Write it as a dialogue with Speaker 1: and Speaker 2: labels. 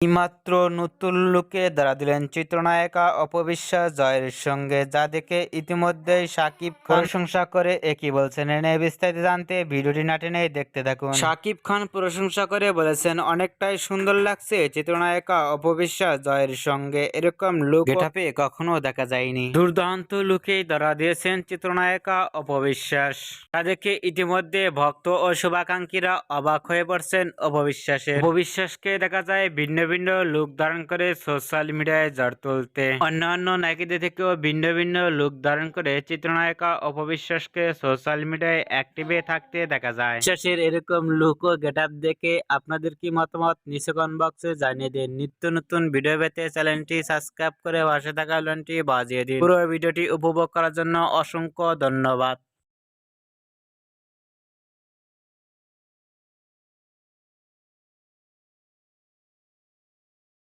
Speaker 1: এইমাত্র নতুন লুকে ধরা দিলেন চিত্রনায়িকা অপবিশ্বাস জয়ের সঙ্গে যা দেখে ইতিমধ্যেই সাকিব খান প্রশংসা করে একই বলছেন। এনে বিস্তারিত জানতে ভিডিওটি না টেনে দেখতে থাকুন। সাকিব খান প্রশংসা করে বলেছেন অনেকটাই সুন্দর লাগছে চিত্রনায়িকা অপবিশ্বাস জয়ের সঙ্গে। এরকম লুক গেটাপে কখনো দেখা যায়নি। দুর্দান্ত লুকেই ধরা দিয়েছেন চিত্রনায়িকা অপবিশ্বাস। তা দেখে ইতিমধ্যে ভক্ত ও শুভাকাঙ্ক্ষীরা অবাক হয়ে পড়ছেন অপবিশ্বাসের। অপবিশ্বাসকে দেখা যায় ভিন্ন ভিন্ন লুক ধারণ করে সোশ্যাল মিডিয়ায় ঝড় তুলতে। অন্যান্য নায়িকাদের থেকেও ভিন্ন ভিন্ন লুক ধারণ করে চিত্রনায়িকা অপবিশ্বাসকে সোশ্যাল মিডিয়ায় অ্যাক্টিভে থাকতে দেখা যায়। বিশ্বাসের এরকম লুক ও গেট আপ দেখে আপনাদের কি মতামত? নিচে বক্সে জানিয়ে দিন। নিত্য নতুন ভিডিও পেতে চ্যানেলটি সাবস্ক্রাইব করে পাশে থাকা বেলটি বাজিয়ে দিন। পুরো ভিডিওটি উপভোগ করার জন্য অসংখ্য ধন্যবাদ।